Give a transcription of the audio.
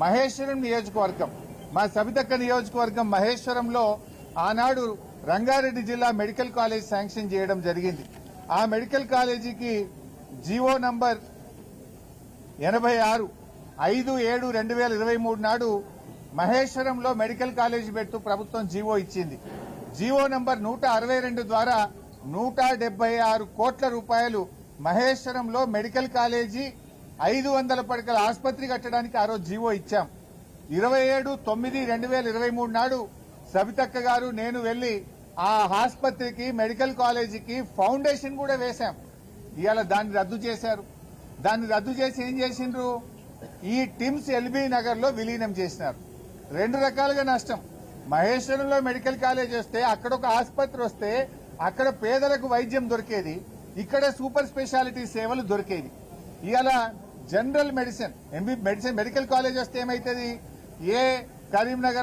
మహేశ్వరం నియోజకవర్గం మా సబితక్క నియోజకవర్గం మహేశ్వరంలో ఆనాడు రంగారెడ్డి జిల్లా మెడికల్ కాలేజ్ శాంక్షన్ చేయడం జరిగింది. ఆ మెడికల్ కాలేజీకి జీవో నంబర్ ఎనభై ఆరు ఐదు ఏడు రెండు వేల ఇరవై మూడు నాడు మహేశ్వరంలో మెడికల్ కాలేజీ పెట్టు ప్రభుత్వం జీవో ఇచ్చింది. జీవో నంబర్ నూట అరవై రెండు ద్వారా నూట డెబ్బై ఆరు కోట్ల రూపాయలు మహేశ్వరంలో మెడికల్ కాలేజీ ఐదు వందల పడకల ఆసుపత్రి కట్టడానికి ఆ రోజు జీవో ఇచ్చాం. ఇరవై ఏడు తొమ్మిది రెండు వేల ఇరవై మూడు నాడు సబితక్క గారు నేను వెళ్ళి ఆ ఆసుపత్రికి మెడికల్ కాలేజీకి ఫౌండేషన్ కూడా వేశాం. ఇవాళ దాన్ని రద్దు చేశారు. దాన్ని రద్దు చేసి ఏం చేసిండ్రు? ఈ టిమ్స్ ఎల్బీ నగర్లో విలీనం చేసినారు. రెండు రకాలుగా నష్టం. మహేశ్వరంలో మెడికల్ కాలేజ్ వస్తే అక్కడ ఒక ఆసుపత్రి వస్తే అక్కడ పేదలకు వైద్యం దొరికేది. ఇక్కడ సూపర్ స్పెషాలిటీ సేవలు దొరికేది. ఇవాళ general medicine MB medicine medical college వస్తే ఏమైతుంది? ఏ కరీంనగర్